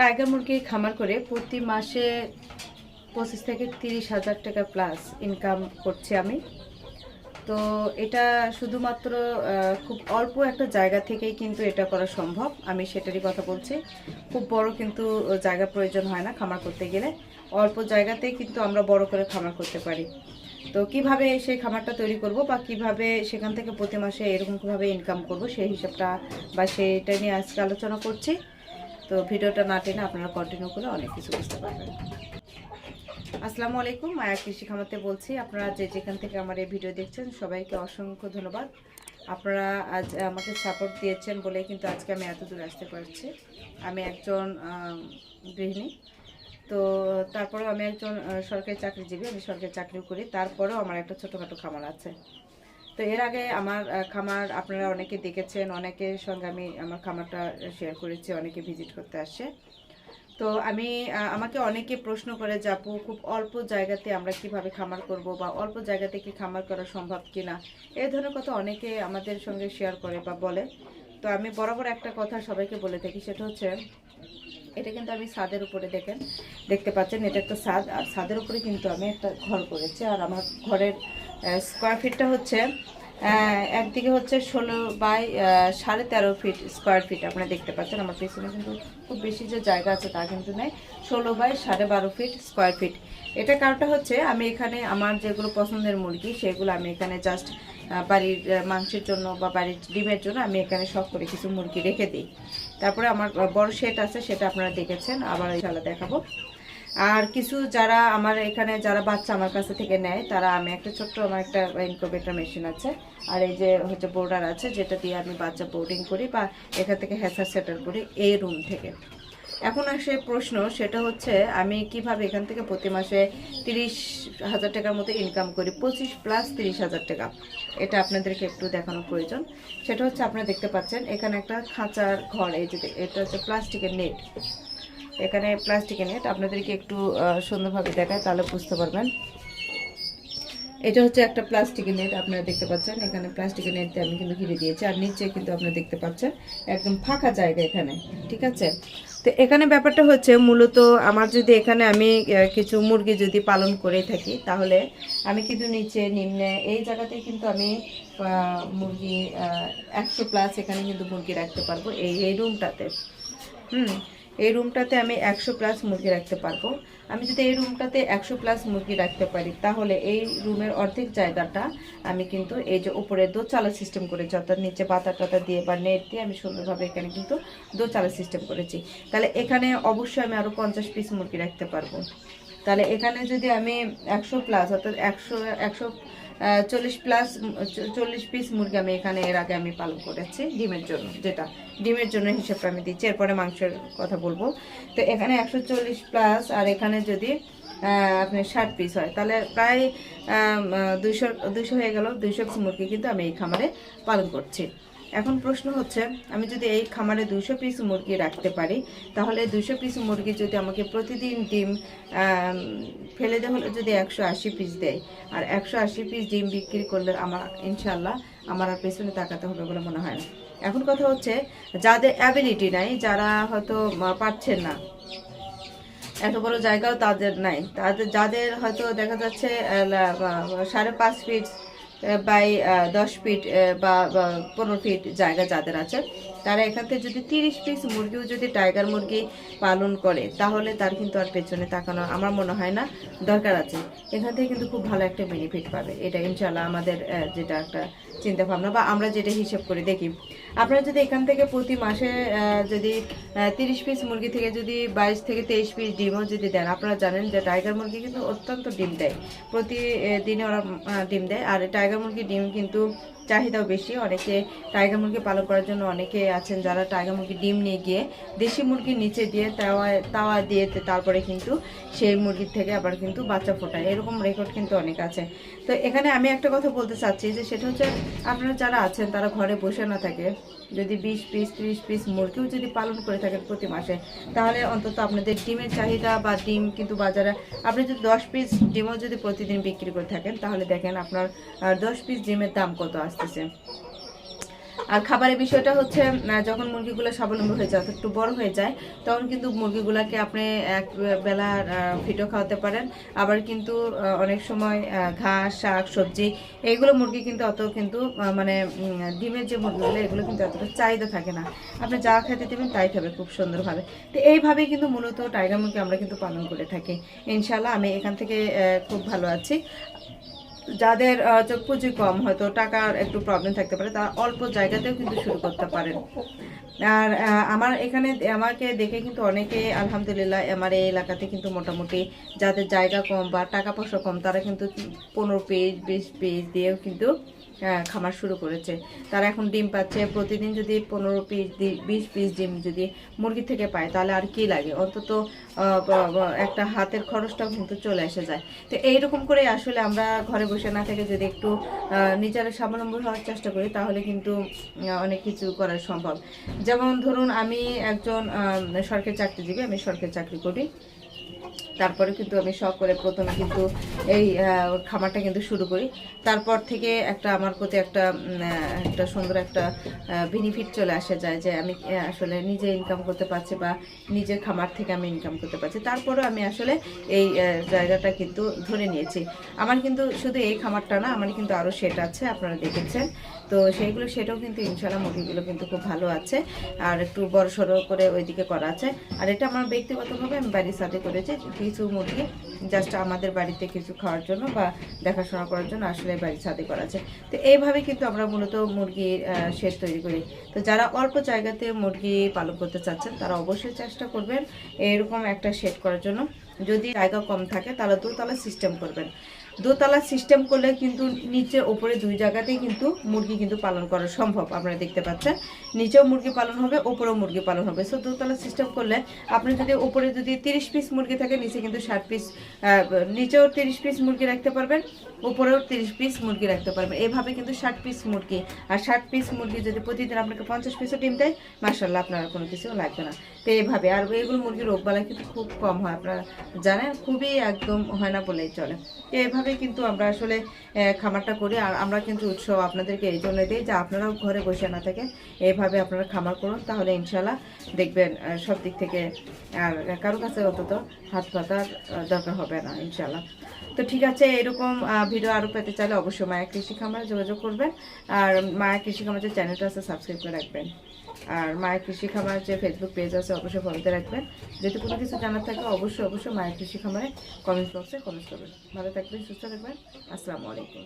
Tiger মুরগি খামার করে প্রতি মাসে পঁচিশ থেকে তিরিশ হাজার টাকা প্লাস ইনকাম করছি আমি। তো এটা শুধুমাত্র খুব অল্প একটা জায়গা থেকেই কিন্তু এটা করা সম্ভব, আমি সেটারই কথা বলছি। খুব বড় কিন্তু জায়গা প্রয়োজন হয় না খামার করতে গেলে, অল্প জায়গাতেই কিন্তু আমরা বড় করে খামার করতে পারি। তো কীভাবে সেই খামারটা তৈরি করব বা কীভাবে সেখান থেকে প্রতি মাসে এরকমভাবে ইনকাম করব সেই হিসাবটা বা সেইটা নিয়ে আজকে আলোচনা করছি। তো ভিডিওটা না টেনে আপনারা কন্টিনিউ করে অনেক কিছু বুঝতে পারবেন। আসসালামু আলাইকুম, মায়া কৃষি খামাতে বলছি। আপনারা যে যেখান থেকে আমার এই ভিডিও দেখছেন, সবাইকে অসংখ্য ধন্যবাদ। আপনারা আজ আমাকে সাপোর্ট দিয়েছেন বলে কিন্তু আজকে আমি এত দূর আসতে পারছি। আমি একজন গৃহিণী। তো তারপরেও আমি একজন সরকারি চাকরিজীবী, আমি সরকারি চাকরিও করি। তারপরেও আমার একটা ছোটোখাটো খামার আছে। তো এর আগে আমার খামার আপনারা অনেকে দেখেছেন, অনেকের সঙ্গে আমি আমার খামারটা শেয়ার করেছি, অনেকে ভিজিট করতে আসছে তো আমি আমাকে অনেকে প্রশ্ন করে যে আপু, খুব অল্প জায়গাতে আমরা কীভাবে খামার করব বা অল্প জায়গাতে কি খামার করা সম্ভব কিনা? এই ধরনের কথা অনেকে আমাদের সঙ্গে শেয়ার করে বা বলে। তো আমি বরাবর একটা কথা সবাইকে বলে থাকি, সেটা হচ্ছে, এটা কিন্তু আমি ছাদের উপরে দেখেন, দেখতে পাচ্ছেন, এটা একটা ছাদ আর ছাদের উপরে কিন্তু আমি একটা ঘর করেছি। আর আমার ঘরের স্কোয়ার ফিটটা হচ্ছে একদিকে হচ্ছে ষোলো বাই সাড়ে তেরো ফিট স্কোয়ার ফিট আপনারা দেখতে পাচ্ছেন। আমার পেছনে কিন্তু খুব বেশি যে জায়গা আছে তা কিন্তু নেই। ষোলো বাই সাড়ে বারো ফিট স্কোয়ার ফিট এটা কারণটা হচ্ছে আমি এখানে আমার যেগুলো পছন্দের মুরগি, সেগুলো আমি এখানে জাস্ট বাড়ির মাংসের জন্য বা বাড়ির ডিমের জন্য আমি এখানে শখ করে কিছু মুরগি রেখে দিই। তারপরে আমার বড় সেট আছে, সেটা আপনারা দেখেছেন। আবার ইনশাল্লাহ দেখাবো। আর কিছু যারা আমার এখানে, যারা বাচ্চা আমার কাছে থেকে নেয়, তারা আমি একটা ছোট্ট আমার একটা ইনকোভেটার মেশিন আছে। আর এই যে হচ্ছে বোর্ডার আছে, যেটা দিয়ে আমি বাচ্চা বোর্ডিং করি বা এখান থেকে হ্যাসার সেটার করি এই রুম থেকে। এখন আসে প্রশ্ন, সেটা হচ্ছে আমি কীভাবে এখান থেকে প্রতি মাসে তিরিশ হাজার টাকার মতো ইনকাম করি? পঁচিশ প্লাস তিরিশ হাজার টাকা। এটা আপনাদেরকে একটু দেখানো প্রয়োজন। সেটা হচ্ছে, আপনারা দেখতে পাচ্ছেন, এখানে একটা খাঁচার ঘর, এই যে এটা হচ্ছে প্লাস্টিকের নেট। এখানে প্লাস্টিকের নেট আপনাদেরকে একটু সুন্দরভাবে দেখায়, তাহলে বুঝতে পারবেন। এটা হচ্ছে একটা প্লাস্টিকের নেট আপনারা দেখতে পাচ্ছেন। এখানে প্লাস্টিকের নেট আমি কিন্তু ঘিরে দিয়েছি, আর নিচে কিন্তু আপনারা দেখতে পাচ্ছেন, একদম ফাঁকা জায়গা এখানে, ঠিক আছে? তো এখানে ব্যাপারটা হচ্ছে, মূলত আমার যদি এখানে আমি কিছু মুরগি যদি পালন করে থাকি, তাহলে আমি কিন্তু নিচে, নিম্নে, এই জায়গাতে কিন্তু আমি মুরগি একশো প্লাস এখানে কিন্তু মুরগি রাখতে পারব, এই এই রুমটাতে হুম এই রুমটাতে আমি একশো প্লাস মুরগি রাখতে পারব। আমি যদি এই রুমটাতে একশো প্লাস মুরগি রাখতে পারি, তাহলে এই রুমের অর্ধেক জায়গাটা আমি কিন্তু এই যে উপরে দোচালা সিস্টেম করেছি, অর্থাৎ নিচে পাতা টাতা দিয়ে বা নেট দিয়ে আমি সুন্দরভাবে এখানে কিন্তু দোচালা সিস্টেম করেছি। তাহলে এখানে অবশ্যই আমি আরও পঞ্চাশ পিস মুরগি রাখতে পারব। তাহলে এখানে যদি আমি একশো প্লাস অর্থাৎ একশো একশো চল্লিশ প্লাস চল্লিশ পিস মুরগি আমি এখানে এর আগে আমি পালন করেছি, ডিমের জন্য, যেটা ডিমের জন্য হিসেবটা আমি দিচ্ছি, এরপরে মাংসের কথা বলব। তো এখানে একশো চল্লিশ প্লাস আর এখানে যদি আপনি ষাট পিস হয়, তাহলে প্রায় দুশো দুশো হয়ে গেল, দুইশো মুরগি কিন্তু আমি এই খামারে পালন করছি। এখন প্রশ্ন হচ্ছে, আমি যদি এই খামারে দুশো পিস মুরগি রাখতে পারি, তাহলে দুশো পিস মুরগি যদি আমাকে প্রতিদিন ডিম ফেলে দেওয়া হলে যদি একশো আশি পিস দেয়, আর একশো আশি পিস ডিম বিক্রি করলে আমার ইনশাল্লাহ আমার আর পেছনে তাকাতে হবে বলে মনে হয় না। এখন কথা হচ্ছে, যাদের অ্যাবিলিটি নাই, যারা হয়তো পারছেন না, এত বড় জায়গাও তাদের নাই, তাদের, যাদের হয়তো দেখা যাচ্ছে সাড়ে পাঁচ ফিট বাই দশ ফিট বা পনেরো ফিট জায়গা যাদের আছে, তারা এখান থেকে যদি তিরিশ পিস মুরগিও যদি টাইগার মুরগি পালন করে, তাহলে তার কিন্তু আর পেছনে তাকানো আমার মনে হয় না দরকার আছে। এখান থেকে কিন্তু খুব ভালো একটা বেনিফিট পাবে। এটা ইনশাল্লাহ আমাদের যেটা একটা চিন্তাভাবনা বা আমরা যেটা হিসেব করে দেখি। আপনারা যদি এখান থেকে প্রতি মাসে যদি তিরিশ পিস মুরগি থেকে যদি বাইশ থেকে তেইশ পিস ডিমও যদি দেন, আপনারা জানেন যে টাইগার মুরগি কিন্তু অত্যন্ত ডিম দেয়। প্রতিদিনে দিনে ওরা ডিম দেয়। আর টাইগার মুরগি ডিম কিন্তু চাহিদাও বেশি। অনেকে টাইগার মুরগি পালন করার জন্য অনেকে আছেন যারা টাইগার মুরগি ডিম নিয়ে গিয়ে দেশি মুরগির নিচে দিয়ে তাওয়া তাওয়া দিয়ে তারপরে কিন্তু সেই মুরগির থেকে আবার কিন্তু বাচ্চা ফোটায়। এরকম রেকর্ড কিন্তু অনেক আছে। তো এখানে আমি একটা কথা বলতে চাচ্ছি যে সেটা হচ্ছে আপনারা যারা আছেন, তারা ঘরে বসে না থাকে, যদি বিশ পিস, ত্রিশ পিস মুরগিও যদি পালন করে থাকেন প্রতি মাসে, তাহলে অন্তত আপনাদের ডিমের চাহিদা বা ডিম কিন্তু বাজারে, আপনি যদি দশ পিস ডিমও যদি প্রতিদিন বিক্রি করে থাকেন, তাহলে দেখেন আপনার দশ পিস ডিমের দাম কত আসতেছে। আর খাবারের বিষয়টা হচ্ছে যখন মুরগিগুলো স্বাবলম্বী হয়ে যায় একটু বড় হয়ে যায়, তখন কিন্তু মুরগিগুলোকে আপনি এক বেলা ফিটো খাওয়াতে পারেন। আবার কিন্তু অনেক সময় ঘাস, শাক, সবজি, এইগুলো মুরগি কিন্তু অত কিন্তু মানে ডিমের যে মুরগিগুলো, এগুলো কিন্তু অতটা চাহিদা থাকে না। আপনি যা খেতে দেবেন তাই খাবে খুব সুন্দরভাবে। তো এইভাবেই কিন্তু মূলত টাইগার মুরগি আমরা কিন্তু পালন করে থাকি। ইনশাল্লাহ আমি এখান থেকে খুব ভালো আছি। যাদের চোখ পুঁজি কম, হয়তো টাকার একটু প্রবলেম থাকতে পারে, তারা অল্প জায়গাতেও কিন্তু শুরু করতে পারেন। আর আমার এখানে আমাকে দেখে কিন্তু অনেকে, আলহামদুলিল্লাহ, আমার এই এলাকাতে কিন্তু মোটামুটি যাদের জায়গা কম বা টাকা পয়সা কম, তারা কিন্তু পনেরো পেজ বিশ পেজ দিয়েও কিন্তু খামার শুরু করেছে। তারা এখন ডিম পাচ্ছে। প্রতিদিন যদি পনেরো পিস বিশ পিস ডিম যদি মুরগি থেকে পায়, তাহলে আর কি লাগে? অন্তত একটা হাতের খরচটাও কিন্তু চলে এসে যায়। তো এইরকম করে আসলে আমরা ঘরে বসে না থেকে যদি একটু নিজেরা স্বাবলম্বী হওয়ার চেষ্টা করি, তাহলে কিন্তু অনেক কিছু করা সম্ভব। যেমন ধরুন, আমি একজন সরকারি চাকরিজীবী, আমি সরকারি চাকরি করি। তারপরে কিন্তু আমি শখ করে প্রথমে কিন্তু এই খামারটা কিন্তু শুরু করি। তারপর থেকে একটা আমার প্রতি একটা একটা সুন্দর একটা বেনিফিট চলে আসে যায় যে আমি আসলে নিজে ইনকাম করতে পারছি বা নিজের খামার থেকে আমি ইনকাম করতে পারছি। তারপরে আমি আসলে এই জায়গাটা কিন্তু ধরে নিয়েছি। আমার কিন্তু শুধু এই খামারটা না, আমার কিন্তু আরও সেট আছে, আপনারা দেখেছেন। তো সেইগুলো সেটাও কিন্তু ইনশাল্লাহ মুরগিগুলো কিন্তু খুব ভালো আছে। আর একটু বড় সড়ো করে ওইদিকে করা আছে। আর এটা আমার ব্যক্তিগতভাবে আমি বাড়ির সাথে করেছি। কিছু মুরগি জাস্ট আমাদের বাড়িতে কিছু খাওয়ার জন্য বা দেখাশোনা করার জন্য আসলে বাড়ির সাথে করা আছে। তো এইভাবে কিন্তু আমরা মূলত মুরগির শেড তৈরি করি। তো যারা অল্প জায়গাতে মুরগি পালন করতে চাচ্ছেন, তারা অবশ্যই চেষ্টা করবেন এরকম একটা শেড করার জন্য। যদি জায়গা কম থাকে, তাহলে দোতলা সিস্টেম করবেন। দোতলা সিস্টেম করলে কিন্তু নিচে ওপরে দুই জায়গাতেই কিন্তু মুরগি কিন্তু পালন করা সম্ভব, আপনারা দেখতে পাচ্ছেন। নিচেও মুরগি পালন হবে, ওপরেও মুরগি পালন হবে। সো দোতলা সিস্টেম করলে আপনি যদি ওপরে যদি তিরিশ পিস মুরগি থাকে, নিচে কিন্তু ষাট পিস নিচেও তিরিশ পিস মুরগি রাখতে পারবেন উপরেও তিরিশ পিস মুরগি রাখতে পারবেন। এভাবে কিন্তু ষাট পিস মুরগি, আর ষাট পিস মুরগি যদি প্রতিদিন আপনাকে পঞ্চাশ পিসও ডিম দেয় মার্শাল্লাহ আপনার কোনো কিছু লাগবে না। তো এইভাবে আর এগুলো মুরগির রোগবালা কিন্তু খুব কম হয়, আপনারা জানেন, খুবই একদম হয় না বলেই চলে। তো এইভাবে কিন্তু আমরা আসলে খামারটা করি, আর আমরা কিন্তু উৎসব আপনাদেরকে এই জন্য দিই যে আপনারাও ঘরে বসে না থেকে এইভাবে আপনারা খামার করুন, তাহলে ইনশাল্লাহ দেখবেন সব দিক থেকে আর কারও কাছে অন্তত হাত পাতার দরকার হবে না ইনশাল্লাহ তো ঠিক আছে, এরকম ভিডিও আরও পেতে চাইলে অবশ্যই মায়া কৃষি খামারে যোগাযোগ করবেন। আর মায়া কৃষি খামার যে চ্যানেলটা আছে সাবস্ক্রাইব করে রাখবেন। আর মায়ের কৃষি খামার যে ফেসবুক পেজ আছে, অবশ্যই ফলোতে রাখবেন। যেহেতু কোনো কিছু জানার থাকে, অবশ্যই অবশ্যই মায়ের কৃষি খামারে কমেন্ট বক্সে কমেন্ট করবেন। ভালো থাকবেন, সুস্থ থাকবেন। আসসালামু আলাইকুম।